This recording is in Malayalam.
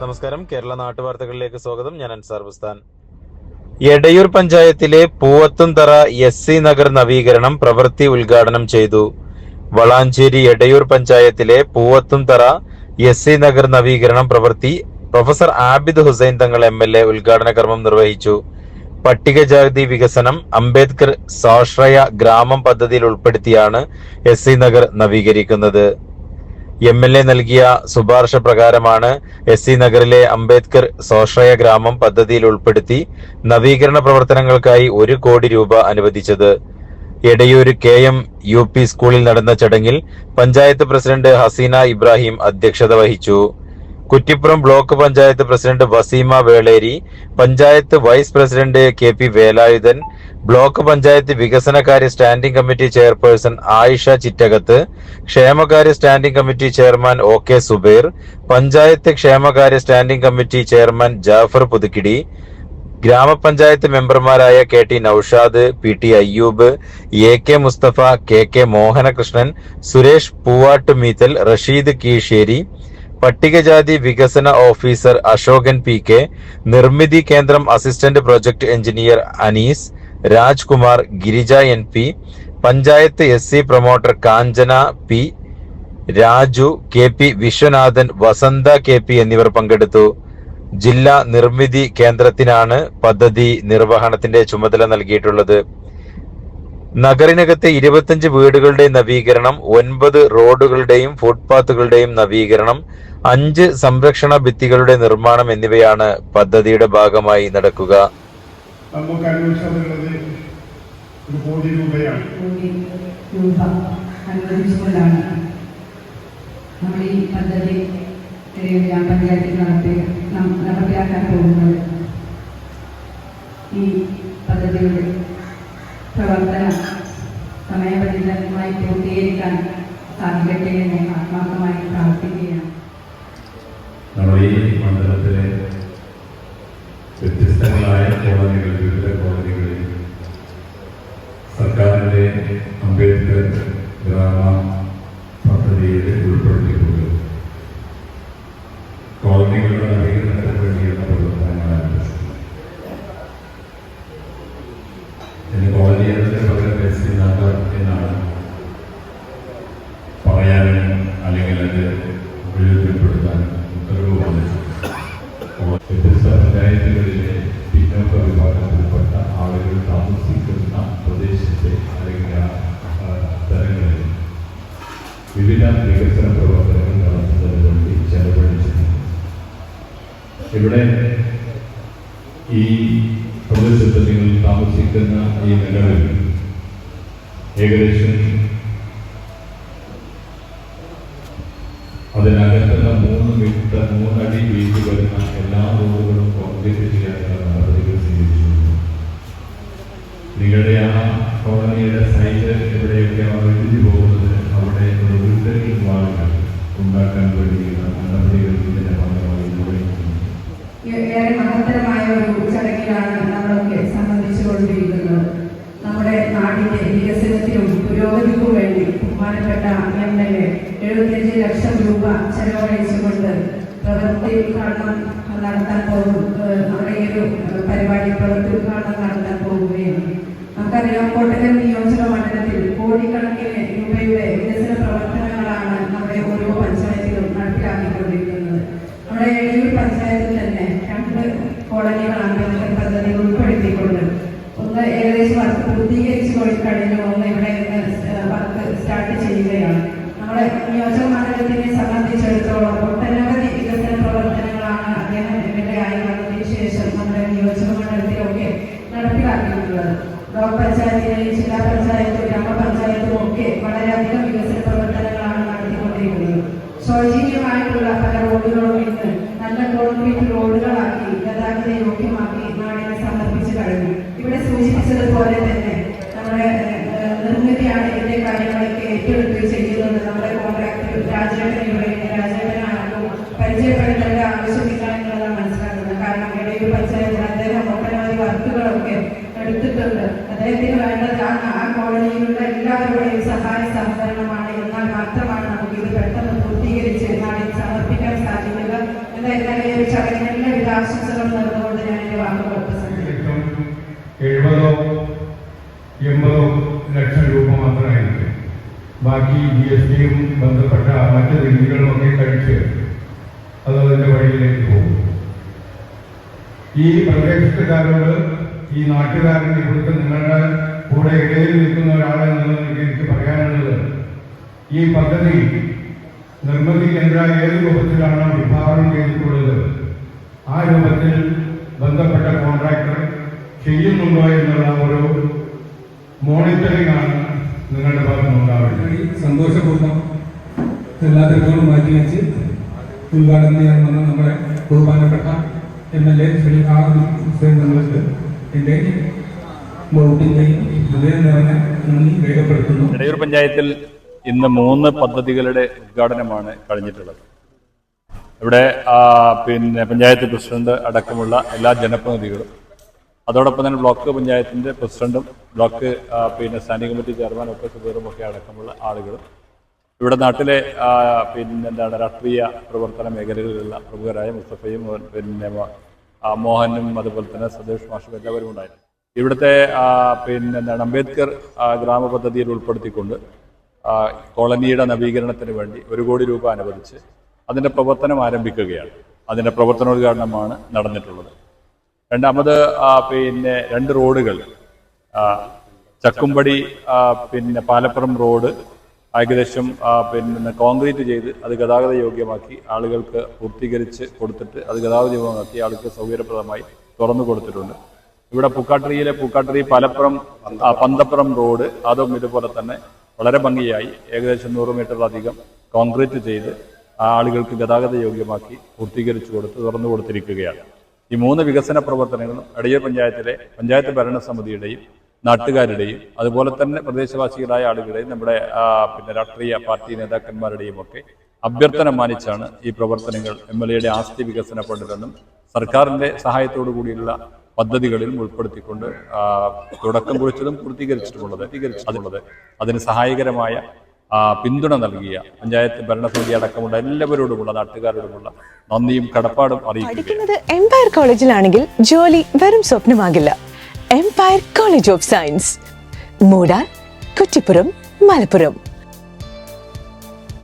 നമസ്കാരം. കേരള നാട്ടുവാർത്തകളിലേക്ക് സ്വാഗതം. ഞാൻ അൻസാർ ബുസ്താൻ. എടയൂർ പഞ്ചായത്തിലെ പൂവത്തുംതറ എസ് സി നഗർ നവീകരണം പ്രവൃത്തി ഉദ്ഘാടനം ചെയ്തു. വളാഞ്ചേരി എടയൂർ പഞ്ചായത്തിലെ പൂവത്തുംതറ എസ് സി നഗർ നവീകരണം പ്രവൃത്തി professor Abid Hussain Thangal M L A ഉദ്ഘാടന കർമ്മം നിർവഹിച്ചു. പട്ടികജാതി വികസനം അംബേദ്കർ സ്വാശ്രയ ഗ്രാമം പദ്ധതിയിൽ ഉൾപ്പെടുത്തിയാണ് എസ് സി നഗർ നവീകരിക്കുന്നത്. എം എൽ എ നൽകിയ ശുപാർശ പ്രകാരമാണ് എസ് സി നഗറിലെ അംബേദ്കർ സ്വാശ്രയ ഗ്രാമം പദ്ധതിയിൽ ഉൾപ്പെടുത്തി നവീകരണ പ്രവർത്തനങ്ങൾക്കായി ഒരു കോടി രൂപ അനുവദിച്ചത്. Edayur K M U P സ്കൂളിൽ നടന്ന ചടങ്ങിൽ പഞ്ചായത്ത് പ്രസിഡന്റ് ഹസീന ഇബ്രാഹിം അധ്യക്ഷത വഹിച്ചു. Kuttippuram block panchayat president Waseema Veleri panchayat vice president K P Velayudhan block panchayat വികസനകാര്യ standing committee chairperson Ayisha Chittakath ക്ഷേമകാര്യ standing committee chairman O K Zubair panchayat ക്ഷേമകാര്യ standing committee chairman Jafar Puthukkudi ഗ്രാമപഞ്ചായത്ത് മെമ്പർമാരായ K T Noushad P T Ayyub A K Musthafa K K Mohanakrishnan Suresh Poovattumeethal Rasheed Keezhissery പട്ടികജാതി വികസന officer Ashokan P K Nirmithi Kendram assistant project engineer Anees Rajkumar Girija N P panchayat S C promoter Kanchana P Raju K P Viswanathan Vasantha K P എന്നിവർ പങ്കെടുത്തു. ജില്ലാ നിർമ്മിതി കേന്ദ്രത്തിനാണ് പദ്ധതി നിർവഹണത്തിന്റെ ചുമതല നൽകിയിട്ടുള്ളത്. നഗറിനകത്തെ ഇരുപത്തിയഞ്ച് വീടുകളുടെ നവീകരണം ഒൻപത് റോഡുകളുടെയും ഫുട്പാത്തുകളുടെയും നവീകരണം അഞ്ച് സംരക്ഷണ ഭിത്തികളുടെ നിർമ്മാണം എന്നിവയാണ് പദ്ധതിയുടെ ഭാഗമായി നടക്കുക. നമുക്ക് ഒരു കോടി രൂപയാണ്. കോടി രൂപ അനുവദിച്ചുകൊണ്ടാണ് നമ്മൾ ഈ പദ്ധതി ഒരു ഗ്രാമപഞ്ചായത്തിൽ നടത്തി നം- നടപ്പിലാക്കാൻ പോകുന്നത്. ഈ പദ്ധതിയുടെ പ്രവർത്തനം സമയബന്ധിതമായി പൂർത്തീകരിക്കാൻ സാധിക്കട്ടെ എന്ന് ആത്മാർത്ഥമായി പ്രാർത്ഥിക്കുകയാണ്. ഈ മണ്ഡലത്തിലെ വ്യത്യസ്തങ്ങളായ കോളനികൾ വിവിധ കോളനികളിൽ സർക്കാരിന്റെ അംബേദ്കർ ഗ്രാമ പദ്ധതിയിൽ ഉൾപ്പെടുത്തിക്കൊണ്ട് കോളനികളുടെ നവീകരണത്തിന് വേണ്ടിയുള്ള പ്രവർത്തനങ്ങൾ ആരംഭിച്ചു ഇനി കോളനി എന്നതിന് പകരം എസ് സി നഗർ എന്നാണ് പറയാനും അല്ലെങ്കിൽ പ്രയോജനപ്പെടുത്താൻ ഉത്തരവ് വന്നിട്ടുണ്ട്. വ്യത്യസ്ത പഞ്ചായത്തുകളിലെ പിന്നോക്ക വിഭാഗത്തിൽപ്പെട്ട ആളുകൾ താമസിക്കുന്ന പ്രദേശത്തെ അല്ലെങ്കിൽ ആ, സ്ഥലങ്ങളിൽ വിവിധ വികസന പ്രവർത്തനങ്ങൾ നടത്തുന്നതിന് വേണ്ടി ചെലവഴിച്ചിട്ടുണ്ട്. ഇവിടെ ഈ പ്രദേശത്ത് നിങ്ങൾ താമസിക്കുന്ന ഈ നിലവിൽ ഏകദേശം മൂന്നടി വീതി വരുന്ന എല്ലാ റോഡുകളും കോൺക്രീറ്റ് ചെയ്യാനുള്ള നടപടികൾ സ്വീകരിച്ചിട്ടുണ്ട്. നിങ്ങളുടെ ആ കോളനിയുടെ സൈറ്റ് അവർ ഒഴിഞ്ഞു പോകുന്നത് അവിടെ ഒരു ഉൾക്കൽ വാളുകൾ ഉണ്ടാക്കാൻ വേണ്ടിയുള്ള നടപടികൾ ഇതിന്റെ ഭാഗമായി മഹത്തരമായ ഒരു ചടങ്ങിലാണ് നമ്മളൊക്കെ സംബന്ധിച്ചുകൊണ്ടിരിക്കുന്നത്. നമ്മുടെ നാടിന്റെ വികസനത്തിനും പുരോഗതിക്കും വേണ്ടി ബഹുമാനപ്പെട്ട എം എൽ എ എഴുപത്തിയഞ്ച് ലക്ഷം രൂപ ചെലവഴിച്ചുകൊണ്ട് പ്രവൃത്തി ഉദ്ഘാടനം നടത്താൻ പോകും. അവിടെ ഈ ഒരു പരിപാടി പ്രവൃത്തി ഉദ്ഘാടനം നടത്താൻ പോവുകയാണ് നമുക്കറിയാം കോട്ടയം നിയോജക മണ്ഡലത്തിൽ കോടിക്കണക്കിന് രൂപയുടെ വികസന പ്രവർത്തനങ്ങളാണ് നമ്മുടെ ഓരോ പഞ്ചായത്തിലും നടപ്പിലാക്കിക്കൊണ്ടിരിക്കുന്നത്. നമ്മുടെ എഴിയൂർ പഞ്ചായത്തിൽ തന്നെ രണ്ട് കോളനികളാണ് വികസന പദ്ധതി ഉൾപ്പെടുത്തിക്കൊണ്ട്. ഒന്ന് ഏകദേശം വർക്ക് പൂർത്തീകരിച്ചു കഴിഞ്ഞു ഒന്ന് ഇവിടെ നിന്ന് വർക്ക് സ്റ്റാർട്ട് ചെയ്യുകയാണ്. നമ്മുടെ നിയോജക മണ്ഡലത്തിനെ സംബന്ധിച്ചിടത്തോളം ഒട്ടനവധി വികസന പ്രവർത്തനങ്ങളാണ് അദ്ദേഹം എം എൽ എ ആയി വന്നതിന് ശേഷം നമ്മുടെ നിയോജക മണ്ഡലത്തിലൊക്കെ നടപ്പിലാക്കിയിട്ടുള്ളത്. ബ്ലോക്ക് പഞ്ചായത്തിലെയും ജില്ലാ പഞ്ചായത്തും ഗ്രാമപഞ്ചായത്തും ഒക്കെ വളരെയധികം വികസന പ്രവർത്തനങ്ങളാണ് നടത്തിക്കൊണ്ടിരിക്കുന്നത്. ശോചനീയമായിട്ടുള്ള പല റോഡുകളും ഇന്ന് നല്ല കോൺക്രീറ്റ് റോഡുകളാക്കി ഗതാഗത യോഗ്യമാക്കി നാടിനെ സമർപ്പിച്ചു കഴിഞ്ഞു ഇവിടെ സൂചിപ്പിച്ചതുപോലെ തന്നെ നമ്മുടെ ഏഹ്, നിർമ്മിതിയാണ് ഇതിന്റെ കാര്യങ്ങളൊക്കെ ഏറ്റെടുത്ത് ചെയ്യുന്നത് നമ്മുടെ കോൺട്രാക്ടർ രാജേട്ടൻ ഇവിടെ. രാജേട്ടനാണെന്നും പരിചയപ്പെടുത്തേണ്ട ആവശ്യമില്ല എന്നുള്ളതാണ് മനസ്സിലാക്കുന്നത്. കാരണം ഇടയിൽ പഞ്ചായത്തിൽ അദ്ദേഹം ഒട്ടനവധി വർക്കുകളൊക്കെ എടുത്തിട്ടുണ്ട്. അദ്ദേഹത്തിന് വേണ്ടത് ആ കോളനിയിലുള്ള എല്ലാവരുടെയും സഹായ സഹകരണമാണ്. എന്നാൽ മാത്രമാണ് നമുക്ക് ഇത് പെട്ടെന്ന് പൂർത്തീകരിച്ച് നാടിന് സമർപ്പിക്കാൻ സാധിക്കുക. ഇന്നത്തെ നല്ലൊരു ചടങ്ങിന് എല്ലാവിധ ആശംസകളും നേർന്നുകൊണ്ട് ഞാൻ എന്റെ വാക്കുകൾ ഉപസംഹരിക്കുന്നു ഏകദേശം എഴുപതോ എൺപതോ ലക്ഷം രൂപ മാത്രമായിരിക്കും ബാക്കി ജി എസ് ടിയും ബന്ധപ്പെട്ട മറ്റ് നികുതികളും ഒക്കെ കഴിച്ച് അത് അതിന്റെ വഴിയിലേക്ക് പോകും. ഈ പ്രദേശത്തുകാരോട് ഈ നാട്ടുകാരൻ ഇവിടുത്തെ നിങ്ങളുടെ കൂടെ ഇടയിൽ നിൽക്കുന്ന ഒരാളെന്നുള്ളത് എനിക്ക് പറയാനുള്ളത് ഈ പദ്ധതി നിർമ്മിതി കേന്ദ്ര ഏത് രൂപത്തിലാണ് വിഭാവനം ചെയ്തിട്ടുള്ളത്? ആ രൂപത്തിൽ ബന്ധപ്പെട്ട കോൺട്രാക്ടർ ചെയ്യുന്നുണ്ടോ എന്നുള്ള ഒരു മോണിറ്ററിംഗ് ആണ് നിങ്ങളുടെ ഭാഗത്ത് ഉണ്ടാവേണ്ടത് ഈ സന്തോഷപൂർവം എല്ലാ തിരക്കുകളും മാറ്റിവെച്ച് ഉദ്ഘാടനം ചെയ്യാൻ വന്ന നമ്മുടെ ബഹുമാനപ്പെട്ട M L A Shri R Hussain നമ്മൾക്ക് എന്റെ വകുപ്പിന്റെയും ഹൃദയം നിറഞ്ഞ നന്ദി രേഖപ്പെടുത്തുന്നു. എടയൂർ പഞ്ചായത്തിൽ ഇന്ന് മൂന്ന് പദ്ധതികളുടെ ഉദ്ഘാടനമാണ് കഴിഞ്ഞിട്ടുള്ളത്. ഇവിടെ പിന്നെ പഞ്ചായത്ത് പ്രസിഡന്റ് അടക്കമുള്ള എല്ലാ ജനപ്രതിനിധികളും അതോടൊപ്പം തന്നെ ബ്ലോക്ക് പഞ്ചായത്തിന്റെ പ്രസിഡന്റും ബ്ലോക്ക് പിന്നെ സ്റ്റാൻഡിംഗ് കമ്മിറ്റി ചെയർമാനും ഒക്കെ സുബീറും ഒക്കെ അടക്കമുള്ള ആളുകളും ഇവിടെ നാട്ടിലെ പിന്നെ എന്താണ് രാഷ്ട്രീയ പ്രവർത്തന മേഖലകളിലുള്ള പ്രമുഖരായ മുസ്തഫയും പിന്നെ മോഹനും അതുപോലെ തന്നെ സതീഷ് മാഷും എല്ലാവരും ഉണ്ടായിരുന്നു. ഇവിടുത്തെ പിന്നെ എന്താണ് അംബേദ്കർ ഗ്രാമപദ്ധതിയിൽ ഉൾപ്പെടുത്തിക്കൊണ്ട് കോളനിയുടെ നവീകരണത്തിന് വേണ്ടി ഒരു കോടി രൂപ അനുവദിച്ച് അതിന്റെ പ്രവർത്തനം ആരംഭിക്കുകയാണ്. അതിന്റെ പ്രവർത്തനോദ്ഘാടനമാണ് നടന്നിട്ടുള്ളത്. രണ്ടാമത് പിന്നെ രണ്ട് റോഡുകൾ. ചക്കുംപടി പിന്നെ പാലപ്പുറം റോഡ് ഏകദേശം പിന്നെ കോൺക്രീറ്റ് ചെയ്ത് അത് ഗതാഗത യോഗ്യമാക്കി ആളുകൾക്ക് പൂർത്തീകരിച്ച് കൊടുത്തിട്ട് അത് ഗതാഗത യോഗ്യമാക്കി ആളുകൾക്ക് സൗകര്യപ്രദമായി തുറന്നു കൊടുത്തിട്ടുണ്ട്. ഇവിടെ പൂക്കാട്ടിരിയിലെ പൂക്കാട്ടിരി പാലപ്പുറം പന്തപ്പുറം റോഡ് അതും ഇതുപോലെ തന്നെ വളരെ ഭംഗിയായി ഏകദേശം നൂറ് മീറ്ററിലധികം കോൺക്രീറ്റ് ചെയ്ത് ആളുകൾക്ക് ഗതാഗത യോഗ്യമാക്കി പൂർത്തീകരിച്ചു കൊടുത്ത് തുറന്നു കൊടുത്തിരിക്കുകയാണ്. ഈ മൂന്ന് വികസന പ്രവർത്തനങ്ങളും അടിയർ പഞ്ചായത്തിലെ പഞ്ചായത്ത് ഭരണസമിതിയുടെയും നാട്ടുകാരുടെയും അതുപോലെ തന്നെ പ്രദേശവാസികളായ ആളുകളുടെയും നമ്മുടെ പിന്നെ രാഷ്ട്രീയ പാർട്ടി നേതാക്കന്മാരുടെയും ഒക്കെ അഭ്യർത്ഥന മാനിച്ചാണ് ഈ പ്രവർത്തനങ്ങൾ എം എൽ എയുടെ ആസ്തി വികസന ഫണ്ടിലെന്നും സർക്കാരിന്റെ സഹായത്തോടു കൂടിയുള്ള പദ്ധതികളിലും ഉൾപ്പെടുത്തിക്കൊണ്ട് തുടക്കം കുറിച്ചതും പൂർത്തീകരിച്ചിട്ടുള്ളത് അതിന് സഹായകരമായ പിന്തുണ നൽകിയ പഞ്ചായത്ത് ഭരണസമിതി അടക്കമുള്ള എല്ലാവരോടുമുള്ള നാട്ടുകാരോടുമുള്ള നന്ദിയും കടപ്പാടും അറിയിക്കുന്നത് എംപയർ കോളേജിലാണെങ്കിൽ ജോലി വെറും സ്വപ്നമാകില്ല. Empire College of Science Moodar Kuttippuram Malappuram.